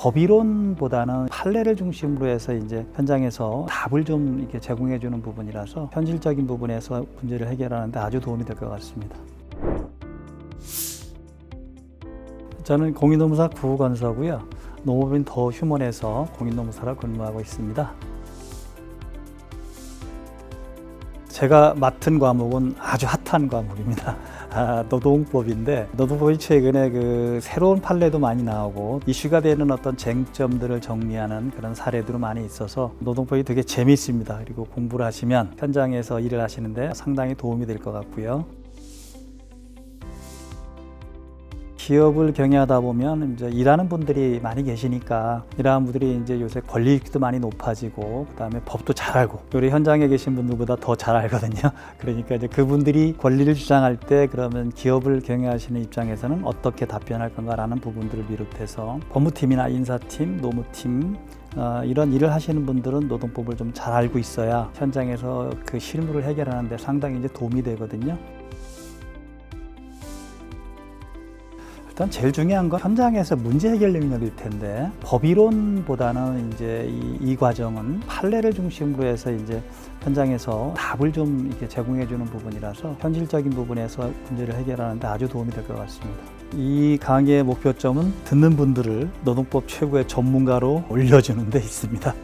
법이론보다는 판례를 중심으로 해서 이제 현장에서 답을 좀 이렇게 제공해 주는 부분이라서 현실적인 부분에서 문제를 해결하는데 아주 도움이 될 것 같습니다. 저는 공인노무사 구건서고요. 농업인 더 휴먼에서 공인노무사로 근무하고 있습니다. 제가 맡은 과목은 아주 핫한 과목입니다. 아, 노동법인데 노동법이 최근에 그 새로운 판례도 많이 나오고 이슈가 되는 어떤 쟁점들을 정리하는 그런 사례들이 많이 있어서 노동법이 되게 재미있습니다. 그리고 공부를 하시면 현장에서 일을 하시는데 상당히 도움이 될 것 같고요. 기업을 경영하다 보면 이제 일하는 분들이 많이 계시니까 일하는 분들이 이제 요새 권리도 많이 높아지고 그다음에 법도 잘 알고 우리 현장에 계신 분들보다 더 잘 알거든요. 그러니까 이제 그분들이 권리를 주장할 때 그러면 기업을 경영하시는 입장에서는 어떻게 답변할 건가라는 부분들을 비롯해서 법무팀이나 인사팀, 노무팀 어, 이런 일을 하시는 분들은 노동법을 좀 잘 알고 있어야 현장에서 그 실무를 해결하는데 상당히 이제 도움이 되거든요. 일단 제일 중요한 건 현장에서 문제 해결 능력일 텐데 법이론보다는 이제 이, 이 과정은 판례를 중심으로 해서 이제 현장에서 답을 좀 이렇게 제공해 주는 부분이라서 현실적인 부분에서 문제를 해결하는데 아주 도움이 될 것 같습니다. 이 강의의 목표점은 듣는 분들을 노동법 최고의 전문가로 올려주는 데 있습니다.